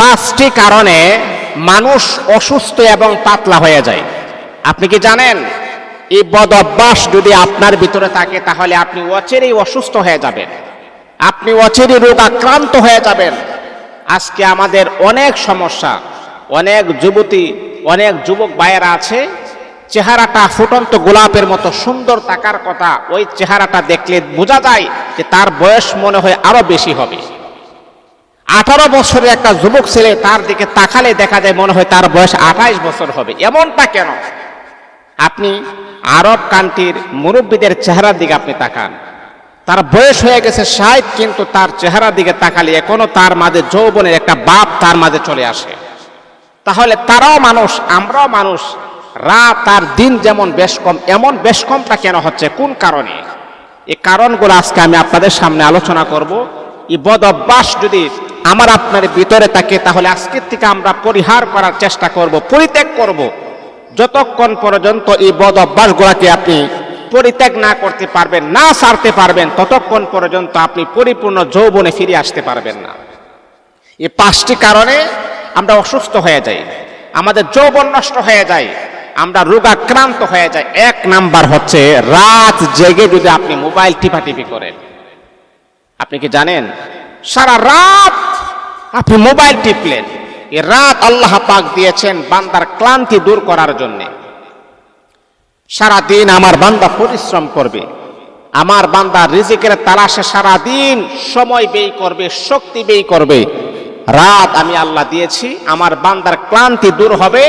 পাঁচটি কারণে মানুষ অসুস্থ এবং পাতলা হয়ে যায়। আপনি কি জানেন? এই বদ অভ্যাস যদি আপনার ভিতরে থাকে, তাহলে আপনি অচেরেই অসুস্থ হয়ে যাবেন। আপনি অচেরি রোগ আক্রান্ত হয়ে যাবেন। আজকে আমাদের অনেক সমস্যা, অনেক যুবতী, অনেক যুবক ভাইয়েরা আছে। চেহারাটা ফুটন্ত গোলাপের মতো সুন্দর থাকার কথা, ওই চেহারাটা দেখলে বোঝা যায় যে তার বয়স মনে হয় আরও বেশি হবে। আঠারো বছরের একটা যুবক ছেলে তার দিকে তাকালে দেখা যায় মনে হয় তার বয়স আঠাইশ বছর হবে। এমনটা কেন? আপনি আরব কান্ট্রির মুরব্বীদের চেহারার দিকে আপনি তাকান। তার বয়স হয়ে গেছে ষাট, কিন্তু তার চেহারার দিকে তাকালে এখনও তার মাঝে যৌবনের একটা বাপ তার মাঝে চলে আসে। তাহলে তারাও মানুষ, আমরাও মানুষ। রাত আর দিন যেমন বেশ কম, এমন বেশ কমটা কেন হচ্ছে? কোন কারণে? এই কারণগুলো আজকে আমি আপনাদের সামনে আলোচনা করব। এই বদ অভ্যাস যদি আমার আপনার ভিতরে থাকে, তাহলে আজকের থেকে আমরা পরিহার করার চেষ্টা করব, পরিত্যাগ করব। যতক্ষণ পর্যন্ত এই বদ অভ্যাসগুলোকে আপনি পরিত্যাগ না করতে পারবেন, না সারতে পারবেন, ততক্ষণ পর্যন্ত আপনি পরিপূর্ণ যৌবনে ফিরে আসতে পারবেন না। এই পাঁচটি কারণে আমরা অসুস্থ হয়ে যাই, আমাদের যৌবন নষ্ট হয়ে যায়, আমরা রোগাক্রান্ত হয়ে যাই। এক নাম্বার হচ্ছে, রাত জেগে যদি আপনি মোবাইল টিপাটিপি করেন, আপনি কি জানেন? সারা রাত আপনি মোবাইল টিপলেন। এই রাত আল্লাহ পাক দিয়েছেন বান্দার ক্লান্তি দূর করার জন্যে। সারা দিন আমার বান্দা পরিশ্রম করবে। আমার বান্দা রিজিকের তালাশে সারা দিন সময় ব্যয় করবে, শক্তি ব্যয় করবে। রাত আমি আল্লাহ দিয়েছি, আমার বান্দার ক্লান্তি দূর হবে।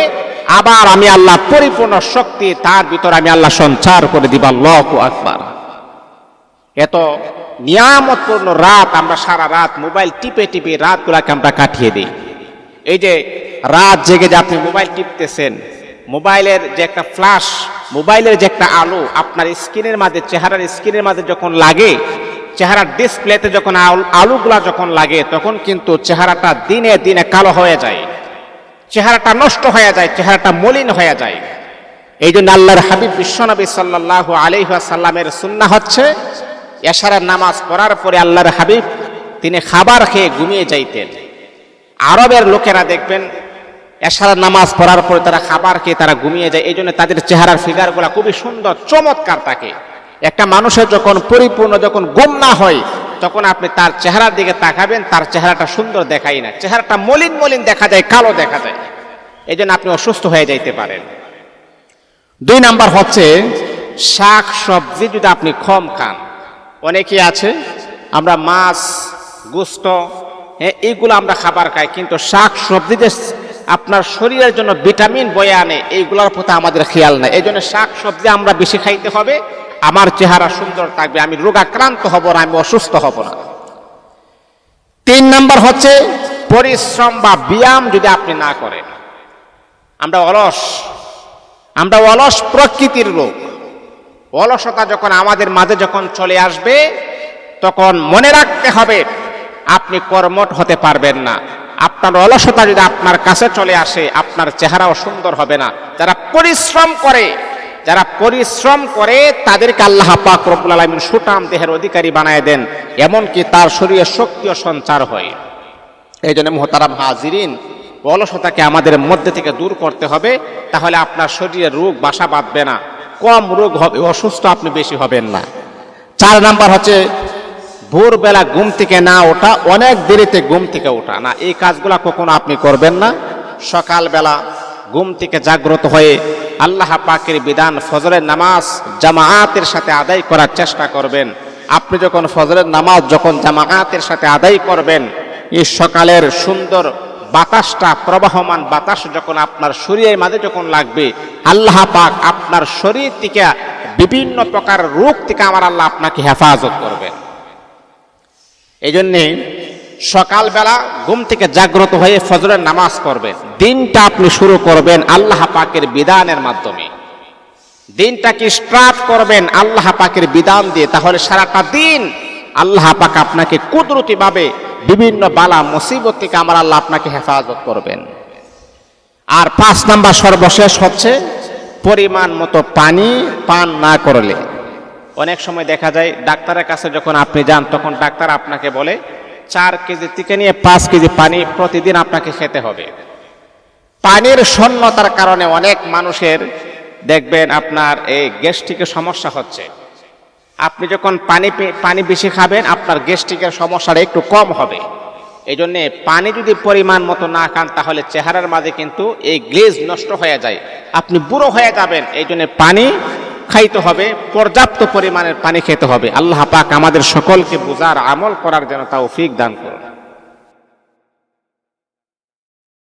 আবার আমি আল্লাহ পরিপূর্ণ শক্তি, তার ভিতর আমি আল্লাহ সঞ্চার করে দিব। আল্লাহ আকবার। এত নিয়ামতপূর্ণ রাত আমরা সারা রাত মোবাইল টিপে টিপে রাতগুলাকে আমরা কাটিয়ে দিই। এই যে রাত জেগে যে আপনি মোবাইল টিপতেছেন, মোবাইলের যে একটা ফ্ল্যাশ মোবাইলের যে একটা আলো, আপনার স্ক্রিনের মাঝে, চেহারার স্ক্রিনের মাঝে যখন লাগে, চেহারার ডিসপ্লেতে যখন আল- আলোগুলা যখন লাগে, তখন কিন্তু চেহারাটা দিনে দিনে কালো হয়ে যায়। চেহারাটা নষ্ট হয়ে যায়, চেহারাটা মলিন হয়ে যায়। এই জন্য আল্লাহর হাবিব বিশ্বনবী সাল্লাহ আলহাসাল্লামের সুন্না হচ্ছে এশারের নামাজ পড়ার পরে আল্লাহর হাবিব তিনি খাবার খেয়ে ঘুমিয়ে যাইতেন। আরবের লোকেরা দেখবেন, এশারের নামাজ পড়ার পরে তারা খাবার খেয়ে তারা ঘুমিয়ে যায়। এই জন্য তাদের চেহারার ফিগারগুলো খুবই সুন্দর, চমৎকার থাকে। একটা মানুষের যখন পরিপূর্ণ, যখন গুম না হয়, তখন আপনি তার চেহারার দিকে তাকাবেন, তার চেহারাটা সুন্দর দেখাই না। চেহারাটা মলিন মলিন দেখা যায়, কালো দেখা যায়। এই জন্য আপনি অসুস্থ হয়ে যাইতে পারেন। দুই নাম্বার হচ্ছে, শাক সবজি যদি আপনি কম খান অনেকেই আছে, আমরা মাছ, গুস্ত হ্যাঁ এইগুলো আমরা খাবার খাই, কিন্তু শাক সবজি যে আপনার শরীরের জন্য ভিটামিন বয়ে আনে, এইগুলোর প্রতি আমাদের খেয়াল নাই। এই জন্য শাক সবজি আমরা বেশি খাইতে হবে, আমার চেহারা সুন্দর থাকবে, আমি রোগাক্রান্ত হব না, আমি অসুস্থ হব না। তিন নাম্বার হচ্ছে পরিশ্রম বা ব্যায়াম যদি আপনি না করেন, আমরা অলস আমরা অলস প্রকৃতির লোক। অলসতা যখন আমাদের মাঝে যখন চলে আসবে, তখন মনে রাখতে হবে, আপনি কর্মঠ হতে পারবেন না। আপনার অলসতা যদি আপনার কাছে চলে আসে, আপনার চেহারাও সুন্দর হবে না। যারা পরিশ্রম করে, যারা পরিশ্রম করে, তাদেরকে আল্লাহ পাক রব্বুল আলমিন সুটাম দেহের অধিকারী বানায় দেন, এমনকি তার শরীরে শক্তিও সঞ্চার হয়। এই জন্য মোহতারাম হাজিরিন, অলসতাকে আমাদের মধ্যে থেকে দূর করতে হবে, তাহলে আপনার শরীরে রোগ, বাসা বাঁধবে না। কম রোগ হবে, অসুস্থ আপনি বেশি হবেন না। চার নাম্বার হচ্ছে, ভোরবেলা ঘুম থেকে না ওঠা, অনেক দেরিতে ঘুম থেকে ওঠা। না, এই কাজগুলো কখনো আপনি করবেন না। সকালবেলা ঘুম থেকে জাগ্রত হয়ে আল্লাহ পাকের বিধান ফজরের নামাজ জামায়াতের সাথে আদায় করার চেষ্টা করবেন। আপনি যখন ফজরের নামাজ যখন জামায়াতের সাথে আদায় করবেন, এই সকালের সুন্দর বাতাসটা প্রবাহমান বাতাস যখন আপনার শরীরের মাঝে যখন লাগবে, আল্লাহ পাক আপনার শরীর থেকে বিভিন্ন প্রকার রোগ থেকে আমার আল্লাহ আপনাকে হেফাজত করবেন। এই জন্যে সকালবেলা ঘুম থেকে জাগ্রত হয়ে ফজরের নামাজ পড়বেন। দিনটা আপনি শুরু করবেন আল্লাহ পাকের বিধানের মাধ্যমে। দিনটাকে স্টার্ট করবেন আল্লাহ পাকের বিধান দিয়ে, তাহলে সারাটা দিন আল্লাহ পাক আপনাকে কুদরতি ভাবে বিভিন্ন বালা মুসিবত থেকে আমার আল্লাহ আপনাকে হেফাজত করবেন। আর পাঁচ নাম্বার সর্বশেষ হচ্ছে পরিমাণ মতো পানি পান না করলে। অনেক সময় দেখা যায় ডাক্তারের কাছে যখন আপনি যান, তখন ডাক্তার আপনাকে বলে, চার কেজি থেকে নিয়ে পাঁচ কেজি পানি প্রতিদিন আপনাকে খেতে হবে। পানির শূন্যতার কারণে অনেক মানুষের, দেখবেন আপনার এই গ্যাস্ট্রিকের সমস্যা হচ্ছে। আপনি যখন পানি পানি বেশি খাবেন, আপনার গ্যাস্ট্রিকের সমস্যাটা একটু কম হবে। এই জন্যে পানি যদি পরিমাণ মতো না খান, তাহলে চেহারার মাঝে কিন্তু এই গ্লেজ নষ্ট হয়ে যায়। আপনি বুড়ো হয়ে যাবেন এই জন্যে পানি খাইতে হবে, পর্যাপ্ত পরিমাণের পানি খেতে হবে। আল্লাহ পাক আমাদের সকলকে বোঝার আমল করার যেন জন্য ফিক দান করুন।